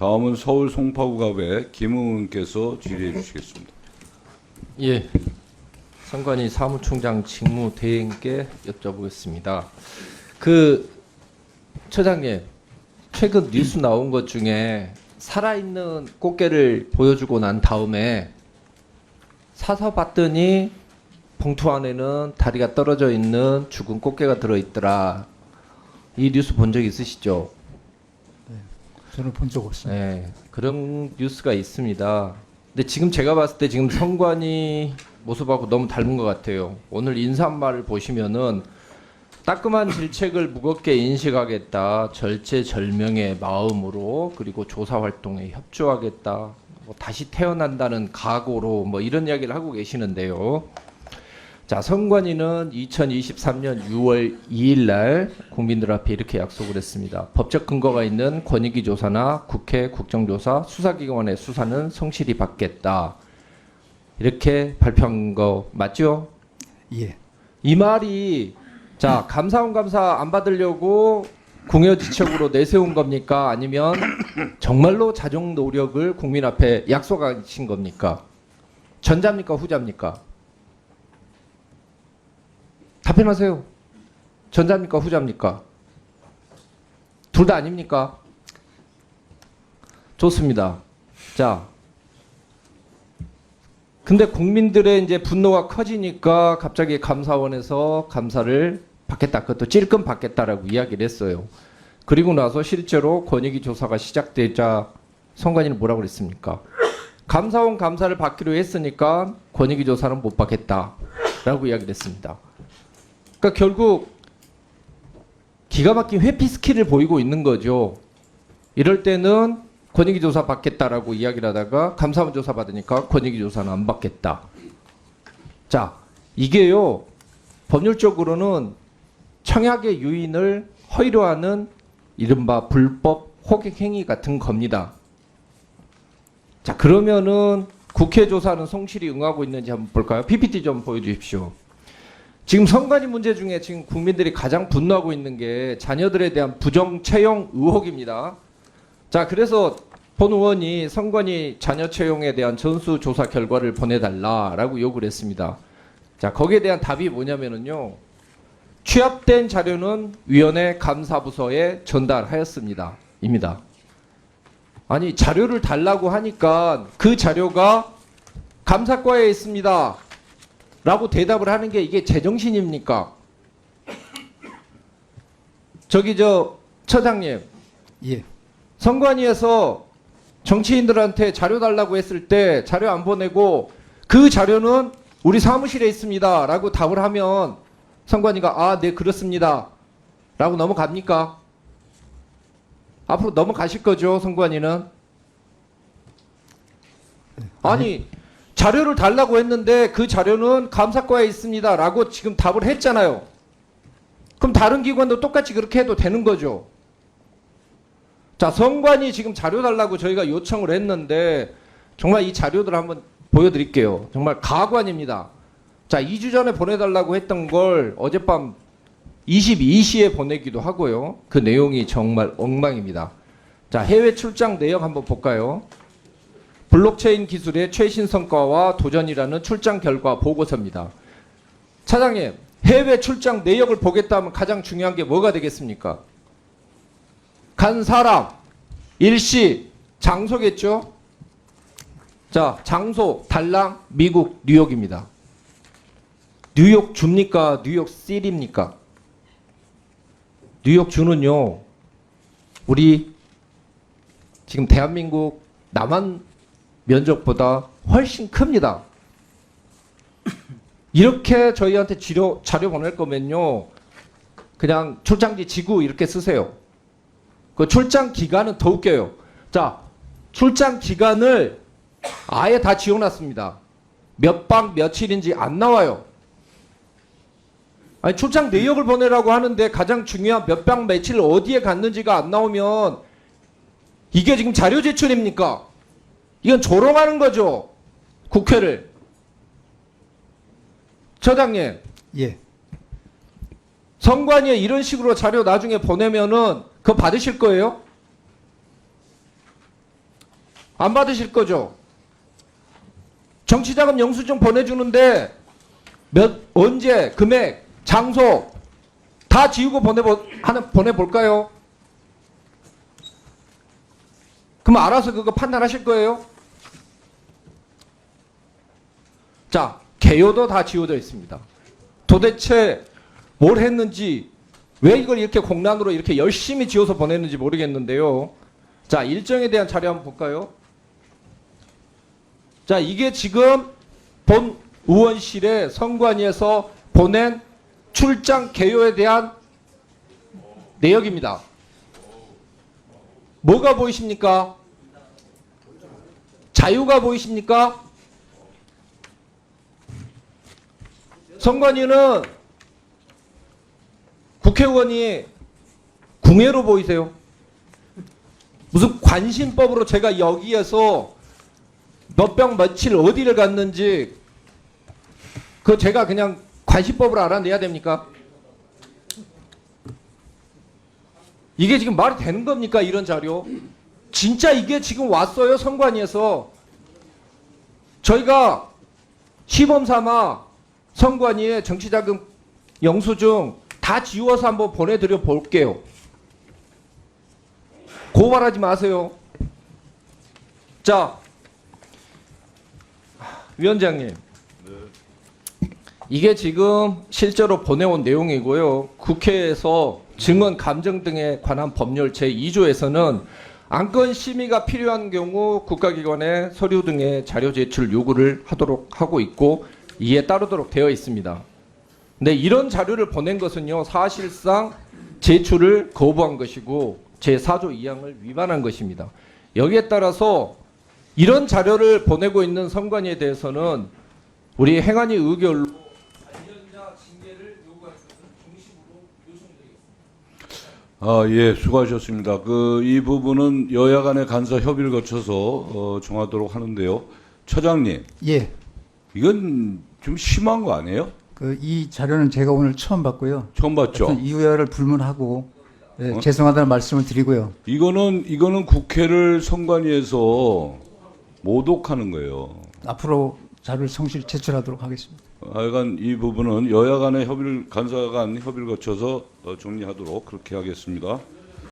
다음은 서울 송파구갑의 김웅은께서 질의해 주시겠습니다. 예. 선관위 사무총장 직무 대행께 여쭤보겠습니다. 그 처장님 최근 뉴스 나온 것 중에 살아있는 꽃게를 보여주고 난 다음에 사서 봤더니 봉투 안에는 다리가 떨어져 있는 죽은 꽃게가 들어있더라. 이 뉴스 본 적 있으시죠? 저는 본 적 없습니다. 네, 그런 뉴스가 있습니다. 근데 지금 제가 봤을 때 지금 성관이 모습하고 너무 닮은 것 같아요. 오늘 인사말을 보시면은 따끔한 질책을 무겁게 인식하겠다. 절체절명의 마음으로 그리고 조사 활동에 협조하겠다. 뭐 다시 태어난다는 각오로 뭐 이런 이야기를 하고 계시는데요. 자, 선관위는 2023년 6월 2일 날 국민들 앞에 이렇게 약속을 했습니다. 법적 근거가 있는 권익위 조사나 국회 국정조사 수사기관의 수사는 성실히 받겠다. 이렇게 발표한 거 맞죠? 예. 이 말이 자 감사원 감사 안 받으려고 궁여지책으로 내세운 겁니까? 아니면 정말로 자정 노력을 국민 앞에 약속하신 겁니까? 전자입니까? 후자입니까? 답변하세요. 전자입니까? 후자입니까? 둘 다 아닙니까? 좋습니다. 자, 근데 국민들의 이제 분노가 커지니까 갑자기 감사원에서 감사를 받겠다. 그것도 찔끔 받겠다라고 이야기를 했어요. 그리고 나서 실제로 권익위 조사가 시작되자 선관위는 뭐라고 그랬습니까? 감사원 감사를 받기로 했으니까 권익위 조사는 못 받겠다라고 이야기를 했습니다. 그러니까 결국 기가 막힌 회피 스킬을 보이고 있는 거죠. 이럴 때는 권익위 조사 받겠다라고 이야기를 하다가 감사원 조사 받으니까 권익위 조사는 안 받겠다. 자, 이게요. 법률적으로는 청약의 유인을 허위로 하는 이른바 불법 호객 행위 같은 겁니다. 자, 그러면은 국회 조사는 성실히 응하고 있는지 한번 볼까요? PPT 좀 보여 주십시오. 지금 선관위 문제 중에 지금 국민들이 가장 분노하고 있는 게 자녀들에 대한 부정 채용 의혹입니다. 자, 그래서 본 의원이 선관위 자녀 채용에 대한 전수 조사 결과를 보내달라라고 요구를 했습니다. 자, 거기에 대한 답이 뭐냐면은요. 취합된 자료는 위원회 감사부서에 전달하였습니다. 입니다. 아니, 자료를 달라고 하니까 그 자료가 감사과에 있습니다. 라고 대답을 하는 게 이게 제정신입니까? 저기 저 처장님 예. 선관위에서 정치인들한테 자료 달라고 했을 때 자료 안 보내고 그 자료는 우리 사무실에 있습니다. 라고 답을 하면 선관위가 아, 네, 그렇습니다. 라고 넘어갑니까? 앞으로 넘어가실 거죠, 선관위는? 아니, 자료를 달라고 했는데 그 자료는 감사과에 있습니다. 라고 지금 답을 했잖아요. 그럼 다른 기관도 똑같이 그렇게 해도 되는 거죠. 자, 성관이 지금 자료 달라고 저희가 요청을 했는데 정말 이 자료들 한번 보여드릴게요. 정말 가관입니다. 자, 2주 전에 보내달라고 했던 걸 어젯밤 22시에 보내기도 하고요. 그 내용이 정말 엉망입니다. 자, 해외 출장 내역 한번 볼까요? 블록체인 기술의 최신 성과와 도전이라는 출장 결과 보고서입니다. 차장님, 해외 출장 내역을 보겠다 하면 가장 중요한 게 뭐가 되겠습니까? 간 사람, 일시, 장소겠죠? 자, 장소, 달랑, 미국, 뉴욕입니다. 뉴욕 줍니까? 뉴욕 시리입니까? 뉴욕 주는요, 우리 지금 대한민국 남한 면적보다 훨씬 큽니다. 이렇게 저희한테 지료, 자료 보낼 거면요, 그냥 출장지 지구 이렇게 쓰세요. 그 출장 기간은 더 웃겨요. 자, 출장 기간을 아예 다 지어놨습니다. 몇박 며칠인지 안 나와요. 아니 출장 내역을 보내라고 하는데 가장 중요한 몇박 며칠 어디에 갔는지가 안 나오면 이게 지금 자료 제출입니까? 이건 조롱하는 거죠. 국회를. 처장님, 예. 선관위에 이런 식으로 자료 나중에 보내면은 그거 받으실 거예요? 안 받으실 거죠? 정치자금 영수증 보내주는데 몇 언제 금액 장소 다 지우고 보내보 하는 보내볼까요? 그럼 알아서 그거 판단하실 거예요? 자 개요도 다 지워져 있습니다. 도대체 뭘 했는지 왜 이걸 이렇게 공란으로 이렇게 열심히 지워서 보냈는지 모르겠는데요. 자 일정에 대한 자료 한번 볼까요? 자 이게 지금 본 의원실에 선관위에서 보낸 출장 개요에 대한 내역입니다. 뭐가 보이십니까? 자유가 보이십니까? 선관위는 국회의원이 궁예로 보이세요? 무슨 관심법으로 제가 여기에서 몇 병 며칠 어디를 갔는지 그 제가 그냥 관심법으로 알아내야 됩니까? 이게 지금 말이 되는 겁니까 이런 자료? 진짜 이게 지금 왔어요 선관위에서 저희가 시범 삼아 선관위에 정치자금 영수증 다 지워서 한번 보내드려 볼게요. 고발하지 마세요. 자, 위원장님. 이게 지금 실제로 보내온 내용이고요. 국회에서 증언 감정 등에 관한 법률 제2조에서는 안건 심의가 필요한 경우 국가기관에 서류 등의 자료 제출 요구를 하도록 하고 있고 이에 따르도록 되어 있습니다. 근데 이런 자료를 보낸 것은요 사실상 제출을 거부한 것이고 제4조 2항을 위반한 것입니다. 여기에 따라서 이런 자료를 보내고 있는 선관위에 대해서는 우리 행안위 의결로 관련자 징계를 요구할 것을 중심으로 요청드리겠습니다. 아, 예, 수고하셨습니다. 그, 이 부분은 여야 간의 간사 협의를 거쳐서, 어, 정하도록 하는데요. 처장님, 예. 이건 좀 심한 거 아니에요? 그 이 자료는 제가 오늘 처음 봤고요. 처음 봤죠? 이유야를 불문하고 예, 어? 죄송하다는 말씀을 드리고요. 이거는, 이거는 국회를 선관위에서 모독하는 거예요. 앞으로 자료를 성실 제출하도록 하겠습니다. 하여간 이 부분은 여야 간의 협의를, 간사 간 협의를 거쳐서 어, 정리하도록 그렇게 하겠습니다.